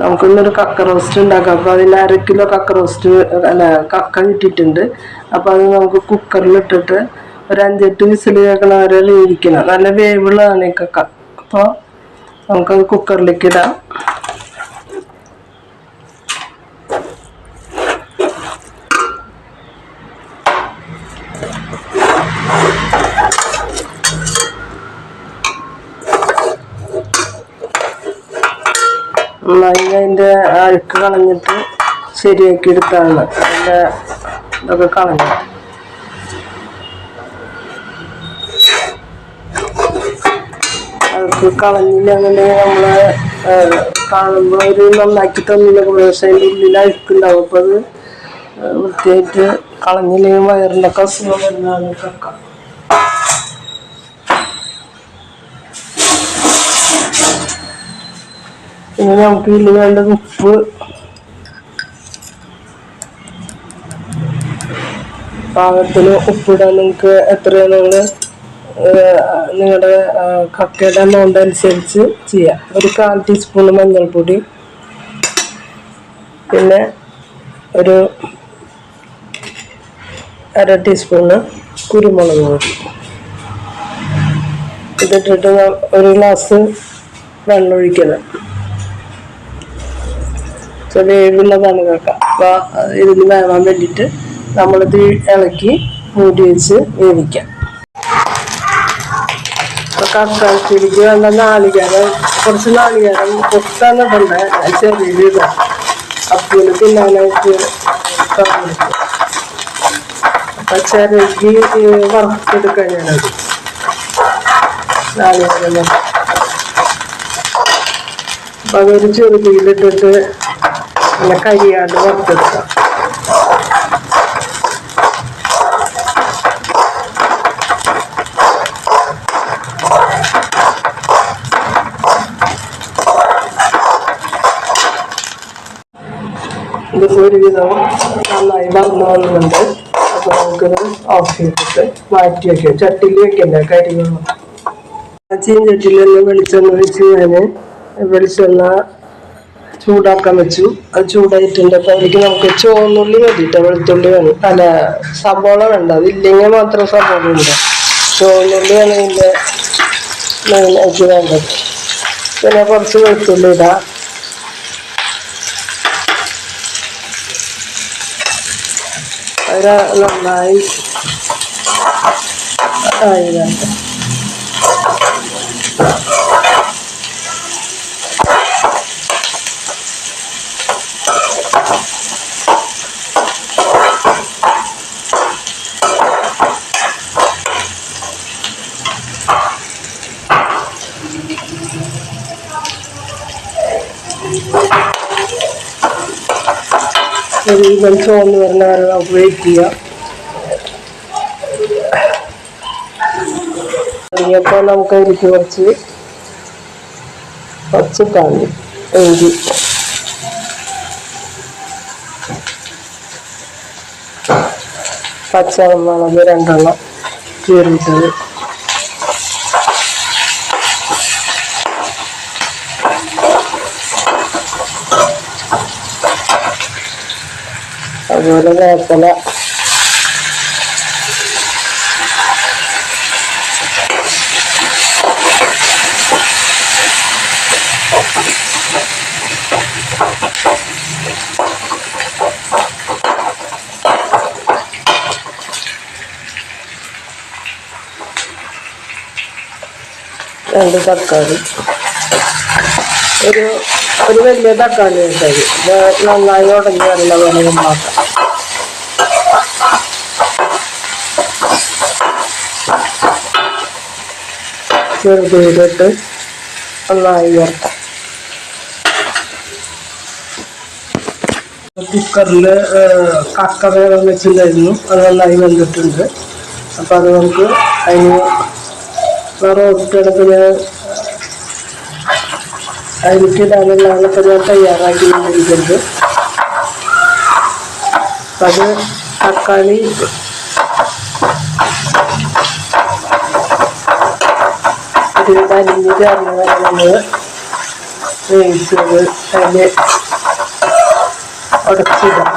നമുക്കിന്നൊരു കക്ക റോസ്റ്റ് ഉണ്ടാക്കാം. അപ്പോൾ അതിൽ അര കിലോ കക്ക റോസ്റ്റ് അല്ല കക്ക കിട്ടിയിട്ടുണ്ട്. അപ്പോൾ അത് നമുക്ക് കുക്കറിൽ ഇട്ടിട്ട് ഒരു അഞ്ചെട്ട് വിസിൽ കേൾക്കണ വരെ വേവിക്കണം. നല്ല വേവുള്ളതാണ് ഈ കക്ക. അപ്പോൾ നമുക്കത് കുക്കറിലേക്ക് ഇടാം. നന്നായി അതിന്റെ അഴുക്ക് കളഞ്ഞിട്ട് ശരിയാക്കി എടുത്താണ്. അതിന്റെ ഇതൊക്കെ കളഞ്ഞിട്ട് അഴുക്ക് അങ്ങനെ നമ്മൾ കാണുമ്പോൾ ഒരു നന്നാക്കി തന്നില്ല. പക്ഷേ അതിന്റെ ഉള്ളിൽ അഴുക്കുണ്ടാവും. അപ്പോൾ അത് വൃത്തിയായിട്ട് കളഞ്ഞില്ലെങ്കിൽ വയറിന്റെ ഒക്കെ അസുഖം വരുന്നതാണ്. കക്ക പിന്നെ നമുക്ക് ഇതിൽ വേണ്ടത് ഉപ്പ്. പാകത്തിന് ഉപ്പിടാൻ നിങ്ങൾക്ക് എത്രയാണ് നിങ്ങൾ നിങ്ങളുടെ കക്കയുടെ എമൗണ്ട് അനുസരിച്ച് ചെയ്യാം. ഒരു കാൽ ടീസ്പൂൺ മഞ്ഞൾപ്പൊടി. പിന്നെ ഒരു അര ടീസ്പൂണ് കുരുമുളക് ഇതിട്ടിട്ട് ഒരു ഗ്ലാസ് വെള്ളം ഒഴിക്കണം ചെറിയ വേവുള്ളതാണ് കക്ക അപ്പോൾ ഇതിന് വേവാൻ വേണ്ടിയിട്ട് നമ്മളിത് ഇളക്കി മൂടി വെച്ച് വേവിക്കാം. കക്കാച്ചിരിക്ക് വേണ്ട നാളികേരം കുറച്ച് നാളികേരം കൊത്താണ് ഇടണ്ട ചെറിയ ഇതാണ് അപ്പൂന് തിന്നാനായിട്ട് അപ്പൊ അപ്പം ചിരകി വറുത്തെടുക്കാൻ ഞാനത്. നാളികേരം. അപ്പം അതൊരു ചെറുതിയിലിട്ടിട്ട് നല്ല കരിയാണ്ട് വറുത്തെടുക്കാം. ഇത് ഒരുവിധം നന്നായി വറന്നു വന്നിട്ടുണ്ട്. അപ്പോൾ നമുക്കിത് ഓഫ് ചെയ്തിട്ട് മാറ്റി വെക്കാം. ചട്ടിയിൽ വെക്കണ്ട കരിയൊന്നും ചീഞ്ചട്ടിയിൽ നിന്ന് വെളിച്ചെണ്ണ ഒഴിച്ച് ഞാൻ വെളിച്ചെണ്ണ ചൂടാക്കാൻ വെച്ചു. അത് ചൂടായിട്ടുണ്ട്. അപ്പോൾ അതിലേക്ക് നമുക്ക് ചുവന്നുള്ളി മതിട്ടോ വെളുത്തുള്ളി വേണം അല്ല സബോള വേണ്ട. അതില്ലെങ്കിൽ മാത്രം സബോള ഉണ്ട് ചുവന്നുള്ളിയാണ് ഇതിന്റെ മെയിനായിട്ട് വേണ്ടത്. പിന്നെ കുറച്ച് വെളുത്തുള്ളി ഇടാം. അത് നന്നായി ആയി വേണ്ട ഒരുവിധം ചുവന്ന് വരുന്ന വരെ നമുക്ക് വെയിറ്റ് ചെയ്യാം തുടങ്ങിയപ്പോൾ നമുക്ക് അതിലേക്ക് കുറച്ച് കുറച്ച് കാണി എഴുതി പച്ചമുളക് രണ്ടെണ്ണം കീറിയിട്ടത് അതുപോലെ വേപ്പല രണ്ട് തക്കാളി. ഒരു ഒരു വലിയ തക്കാളി ഉണ്ടായി. നന്നായി ഉടഞ്ഞു വരണ പോലെ നന്നാക്കാം ചെറുതീരിട്ട് നന്നായി വരട്ടാം കുക്കറിൽ കക്ക വേഗം വെച്ചിട്ടുണ്ടായിരുന്നു. അത് നന്നായി വെന്തിട്ടുണ്ട്. അപ്പം അത് നമുക്ക് അതിന് റോസ്റ്റ് എടുത്ത് ഞാൻ അതിലേക്കിടാനുള്ളതൊക്കെ ഞാൻ തയ്യാറാക്കി കൊണ്ടിരിക്കുന്നത് അത് തക്കാളി ഇതിൽ അലിഞ്ഞ് ചേർന്ന് നമ്മൾ വേവിച്ചത് അതിൽ ഉടച്ചിടാം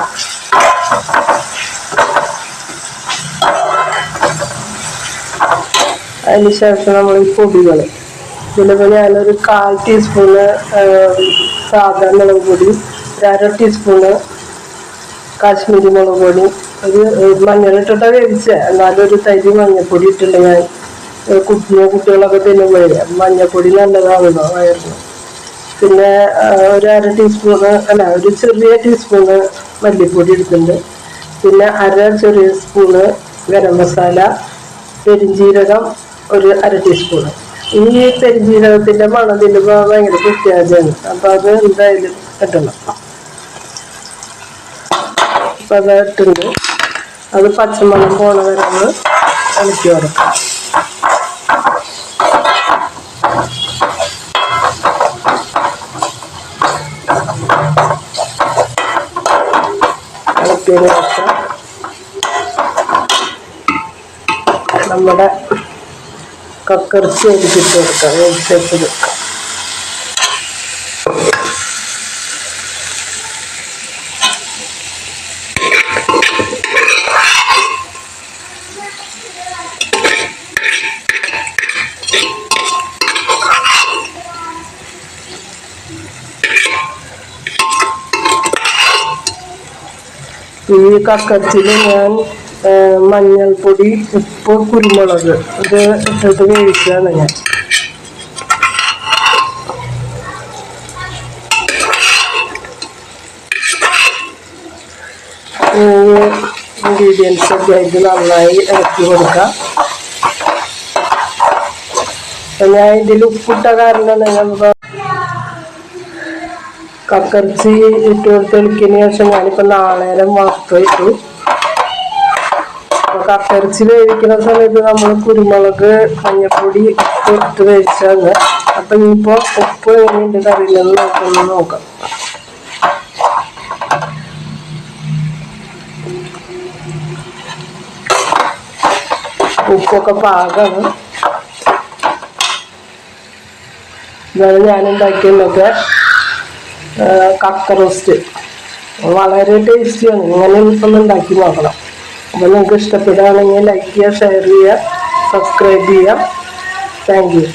അതിന് ശേഷം നമ്മൾ ഈ പൊടികൾ ഇതിലിപ്പോൾ ഞാനൊരു കാൽ ടീസ്പൂണ് സാധാ മുളക് പൊടി അര ടീസ്പൂണ് കാശ്മീരി മുളക് പൊടി. ഒരു മഞ്ഞളിട്ടിട്ടാണ് വേവിച്ചത് എന്നാലും ഒരു തരി മഞ്ഞൾപ്പൊടി ഇട്ടിട്ടുണ്ട് ഞാൻ കുഞ്ഞു കുട്ടികളൊക്കെ തിന്നുമ്പോഴേ മഞ്ഞൾപ്പൊടി നല്ലതാണല്ലോ വയറിന്. പിന്നെ ഒരു അര ടീസ്പൂണ് അല്ല ഒരു ചെറിയ ടീസ്പൂണ് മല്ലിപ്പൊടി എടുക്കുന്നുണ്ട് പിന്നെ അര ചെറിയ സ്പൂണ് ഗരം മസാല പെരിഞ്ജീരകം ഒരു അര ടീസ്പൂണ് ഈ പെരിഞ്ചീരകത്തിന്റെ മണത്തിന്റെ ഭാഗം ഭയങ്കര വ്യത്യാസമാണ് അപ്പോൾ അത് എന്തായാലും കിട്ടണം അപ്പം അത് ഇട്ടുണ്ട് അത് പച്ചമണം പോണ വരെ ഇളക്കി കൊടുക്കാം ഇളക്കിയതിന് ശേഷം നമ്മുടെ കക്കറിച്ച് ഇട്ട് കൊടുക്കാം വേവിച്ചിട്ട് കൊടുക്കാം ഈ കക്കത്തിൽ ഞാൻ മഞ്ഞൾപ്പൊടി ഉപ്പ് കുരുമുളക് ഇത് ഇട്ടിട്ട് വേവിക്കുകയാണ് ഞാൻ. ഇൻഗ്രീഡിയൻസ് ഒക്കെ ആയിട്ട് നന്നായി ഇറക്കി കൊടുക്കാം. ഞാൻ ഇതിൽ ഉപ്പിട്ട കാരണം കക്കർച്ചി ഇട്ട് ശേഷം ഞാനിപ്പോ നാളേരം വറുത്ത് ഇട്ടു അപ്പൊ കക്കർച്ചി വേവിക്കുന്ന സമയത്ത് നമ്മൾ കുരുമുളക് മഞ്ഞപ്പൊടി ഉപ്പ് ഇട്ട് വേവിച്ചാണ്. അപ്പൊ ഇനിയിപ്പോ ഉപ്പ് എങ്ങനെയുണ്ട് കറിയില്ലെന്ന് നമുക്കൊന്ന് നോക്കാം. ഉപ്പൊക്കെ പാകമാണ് ഇതാണ് ഞാൻ ഉണ്ടാക്കിയതൊക്കെ കക്ക റോസ്റ്റ് വളരെ ടേസ്റ്റിയാണ് ഇങ്ങനെ ഒന്ന് ഉണ്ടാക്കി നോക്കണം. അപ്പോൾ നിങ്ങൾക്ക് ഇഷ്ടപ്പെടുകയാണെങ്കിൽ ലൈക്ക് ചെയ്യുക ഷെയർ ചെയ്യുക സബ്സ്ക്രൈബ് ചെയ്യുക. Thank you